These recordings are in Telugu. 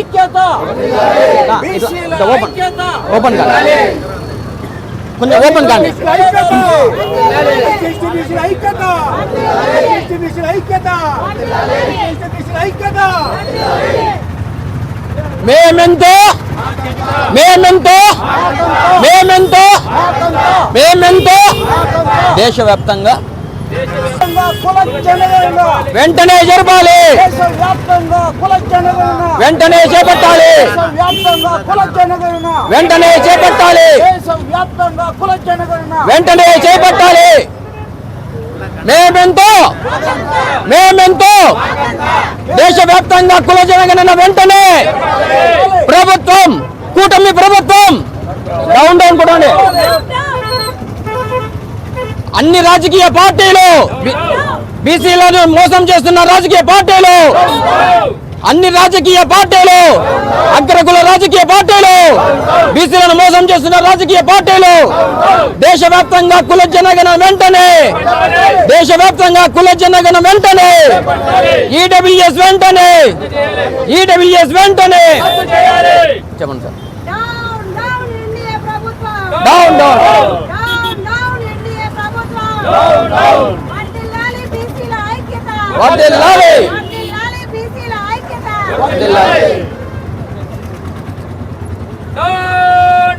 ఐక్యత. ఓపెన్. కాదు. కొంచెం ఓపెన్ కాండి ఐక్యత. మేమెంతో మేమెంతో మేమెంతో మేమెంతో దేశవ్యాప్తంగా వెంటనే జరపాలి వెంటనే చేపట్టాలి. వెంటనే చేపట్టాలి. వెంటనే చేపట్టాలి. మేమెంతో మేమెంతో దేశవ్యాప్తంగా కుల జనగణన వెంటనే ప్రభుత్వం కూటమి ప్రభుత్వం. డౌన్ డౌన్ కూడా అన్ని రాజకీయ పార్టీలు బీసీలను మోసం చేస్తున్న రాజకీయ పార్టీలు. అన్ని రాజకీయ పార్టీలు అగ్రకుల రాజకీయ పార్టీలు బీసీలను మోసం చేస్తున్న రాజకీయ పార్టీలు. దేశవ్యాప్తంగా కుల జనగణ వెంటనే దేశవ్యాప్తంగా కుల జనగణ వెంటనే ఈడబ్ల్యూఎస్ వెంటనే ఈడబ్ల్యూఎస్ వెంటనే. చెప్పండి సార్. డౌన్ డౌన్ ఎన్డీఏ ప్రభుత్వం డౌన్ డౌన్ వర్ధిల్లాలి బీసీల డౌన్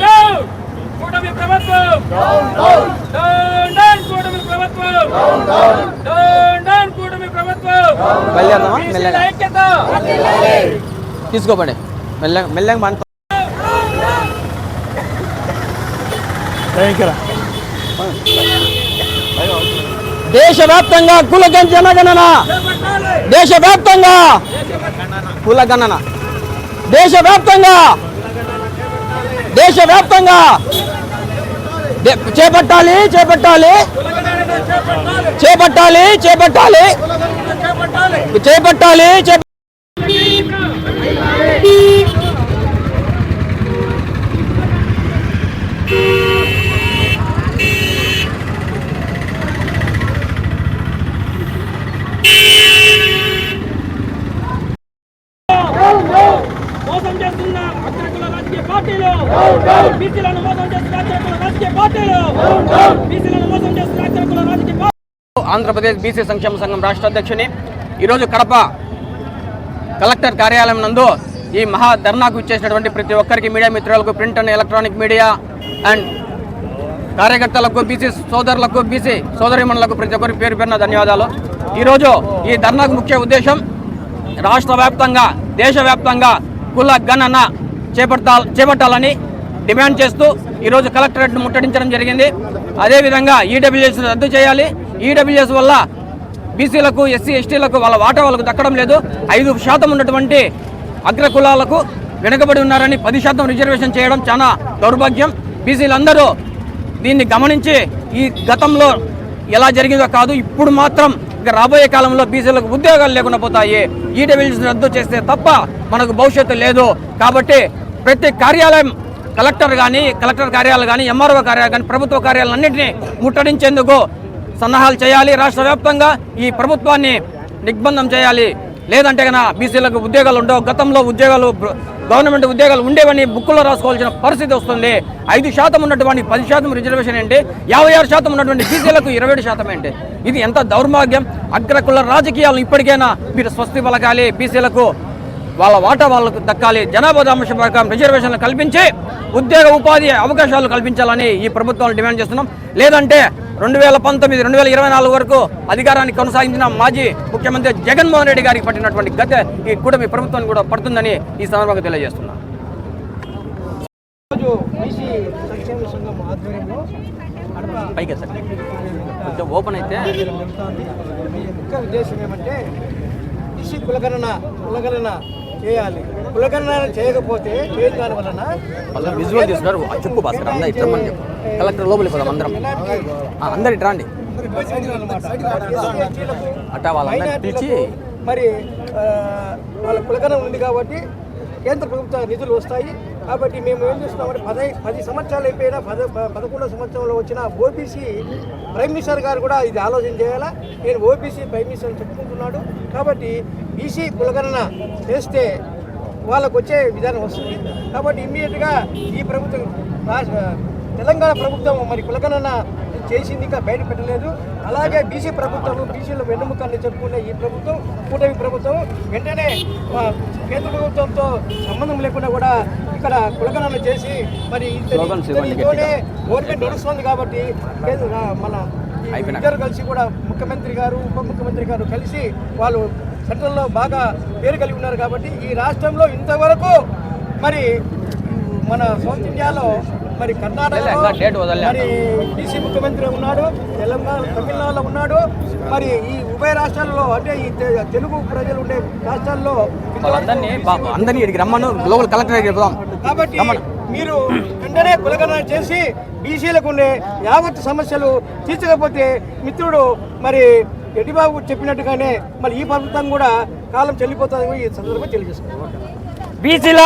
డౌన్ కూటమి ప్రభుత్వం. కూటమి ప్రభుత్వం. కూటమి ప్రభుత్వం. తీసుకోపండి. మెల్లగా మెల్లగా మన దేశవ్యాప్తంగా కుల జనగణన. దేశవ్యాప్తంగా కులగణన. దేశవ్యాప్తంగా దేశవ్యాప్తంగా. చేపట్టాలి చేపట్టాలి. చేపట్టాలి చేపట్టాలి. చేపట్టాలి చేపట్టాలి చేప- మోసం చేస్తున్న అగ్రకుల రాజకీయ పార్టీలు. బీసీలను మోసం చేస్తున్న అగ్రకుల రాజకీయ పార్టీలు. బీసీలను మోసం చేస్తున్న అగ్రకుల రాజకీయ పార్టీలు ఆంధ్రప్రదేశ్ బీసీ సంక్షేమ సంఘం రాష్ట్ర అధ్యక్షుని. ఈరోజు కడప కలెక్టర్ కార్యాలయం నందు ఈ మహా ధర్నాకు ఇచ్చేసినటువంటి ప్రతి ఒక్కరికి మీడియా మిత్రులకు print and electronic media and కార్యకర్తలకు బీసీ సోదరులకు బీసీ సోదరిమణులకు ప్రతి ఒక్కరికి పేరు పేరున ధన్యవాదాలు. ఈరోజు ఈ ధర్నాకు ముఖ్య ఉద్దేశం రాష్ట్ర వ్యాప్తంగా దేశవ్యాప్తంగా కుల గణన చేపడతా చేపట్టాలని డిమాండ్ చేస్తూ ఈరోజు కలెక్టరేట్ను ముట్టడించడం జరిగింది. అదేవిధంగా ఈడబ్ల్యూఎస్ రద్దు చేయాలి. ఈడబ్ల్యూఎస్ వల్ల బీసీలకు ఎస్సీ ఎస్టీలకు వాళ్ళ వాటా వాళ్ళకు దక్కడం లేదు. ఐదు శాతం ఉన్నటువంటి అగ్రకులాలకు వెనుకబడి ఉన్నారని పది శాతం రిజర్వేషన్ చేయడం చాలా దౌర్భాగ్యం. బీసీలందరూ దీన్ని గమనించి ఈ గతంలో ఎలా జరిగిందో కాదు ఇప్పుడు మాత్రం ఇక రాబోయే కాలంలో బీసీలకు ఉద్యోగాలు లేకుండా పోతాయి. ఈడబ్ల్యూఎస్ రద్దు చేస్తే తప్ప మనకు భవిష్యత్తు లేదు. కాబట్టి ప్రతి కార్యాలయం కలెక్టర్ కానీ కలెక్టర్ కార్యాలయాలు కానీ ఎంఆర్ఓ కార్యాలయాలు కానీ ప్రభుత్వ కార్యాలన్నింటినీ ముట్టడించేందుకు సన్నాహాలు చేయాలి. రాష్ట్ర వ్యాప్తంగా ఈ ప్రభుత్వాన్ని నిర్బంధం చేయాలి. లేదంటే కన్నా బీసీలకు ఉద్యోగాలు ఉండవు. గతంలో ఉద్యోగాలు గవర్నమెంట్ ఉద్యోగాలు ఉండేవని బుక్కులో రాసుకోవాల్సిన పరిస్థితి వస్తుంది. ఐదు శాతం ఉన్నటువంటి పది శాతం రిజర్వేషన్ ఏంటి? యాభై ఆరు శాతం ఉన్నటువంటి బీసీలకు ఇరవై ఏడు శాతం ఏంటి? ఇది ఎంత దౌర్భాగ్యం? అగ్రకుల రాజకీయాలు ఇప్పటికైనా మీరు స్వస్తి పలకాలి. బీసీలకు వాళ్ళ వాటా వాళ్ళకు దక్కాలి. జనాభా దాంశ ప్రకారం రిజర్వేషన్లు కల్పించి ఉద్యోగ ఉపాధి అవకాశాలు కల్పించాలని ఈ ప్రభుత్వాలు డిమాండ్ చేస్తున్నాం. లేదంటే రెండు వేల పంతొమ్మిది రెండు వేల ఇరవై నాలుగు వరకు అధికారాన్ని కొనసాగించిన మాజీ ముఖ్యమంత్రి జగన్మోహన్ రెడ్డి గారికి పట్టినటువంటి గత ఈ కూటమి ప్రభుత్వానికి కూడా పడుతుందని ఈ సందర్భంగా తెలియజేస్తున్నాం. రోజు బీసీ సంక్షేమ సంఘం ఆధ్వర్యంలో కడప పైకి సార్. కొంచెం ఓపెన్ అయితే ఉద్దేశం ఏమంటే కులగణన కులగణన చేయాలి. కులగణన చేయకపోతే చేయని దాని వలన. వాళ్ళ విజువల్ తీసుకున్నారు. ఆ చెప్పు భాస్కర్ అందరూ ఇట్లా రమ్మని చెప్పు. కలెక్టర్ లోపలికి పోదాం అందరం. అందరు ఇటు రండి. అట్టా వాళ్ళందరినీ పిలిచి మరి వాళ్ళ కులగణన ఉంది కాబట్టి కేంద్ర ప్రభుత్వ నిధులు వస్తాయి. కాబట్టి మేము ఏం చేస్తున్నామంటే పది పది సంవత్సరాలు అయిపోయినా పద పదకొండో సంవత్సరంలో వచ్చిన ఓబీసీ ప్రైమ్ మినిస్టర్ గారు కూడా ఇది ఆలోచన చేయాలా? నేను ఓబీసీ ప్రైమ్ మినిస్టర్ అని చెప్పుకుంటున్నాడు. కాబట్టి బీసీ కులగణన చేస్తే వాళ్ళకు వచ్చే విధానం వస్తుంది. కాబట్టి ఇమ్మీడియట్గా ఈ ప్రభుత్వం తెలంగాణ ప్రభుత్వం మరి కులగణన చేసింది ఇంకా బయట పెట్టలేదు అలాగే బీసీ ప్రభుత్వం బీసీల వెన్నుముకల్ని చెప్పుకునే ఈ ప్రభుత్వం కూటమి ప్రభుత్వం వెంటనే కేంద్ర ప్రభుత్వంతో సంబంధం లేకుండా కూడా ఇక్కడ కులగణన చేసి మరి గవర్నమెంట్ నడుస్తుంది కాబట్టి మన. ఇద్దరు కలిసి కూడా ముఖ్యమంత్రి గారు ఉప ముఖ్యమంత్రి గారు కలిసి వాళ్ళు సెంట్రల్లో బాగా పేరు కలిగి ఉన్నారు కాబట్టి ఈ రాష్ట్రంలో ఇంతవరకు మరి మన సౌత్ ఇండియాలో మరి వదలలే మరి బీసీ ముఖ్యమంత్రి ఉన్నాడు తెలంగాణ తమిళనాడులో ఉన్నాడు. మరి ఈ ఉభయ రాష్ట్రాల్లో అంటే ఈ తెలుగు ప్రజలు ఉండే రాష్ట్రాల్లో అందరినీ ఇక్కడికి రమ్మను గ్లోబల్ కలెక్టర్ చెప్దాం కాబట్టి మీరు వెంటనే కులగణన చేసి బీసీలకు ఉండే యావత్ సమస్యలు తీర్చకపోతే మిత్రుడు మరి ఎడ్డిబాబు చెప్పినట్టుగానే మరి ఈ ప్రభుత్వం కూడా కాలం చెల్లిపోతుందని ఈ సందర్భంగా తెలియజేస్తున్నాను బీసీల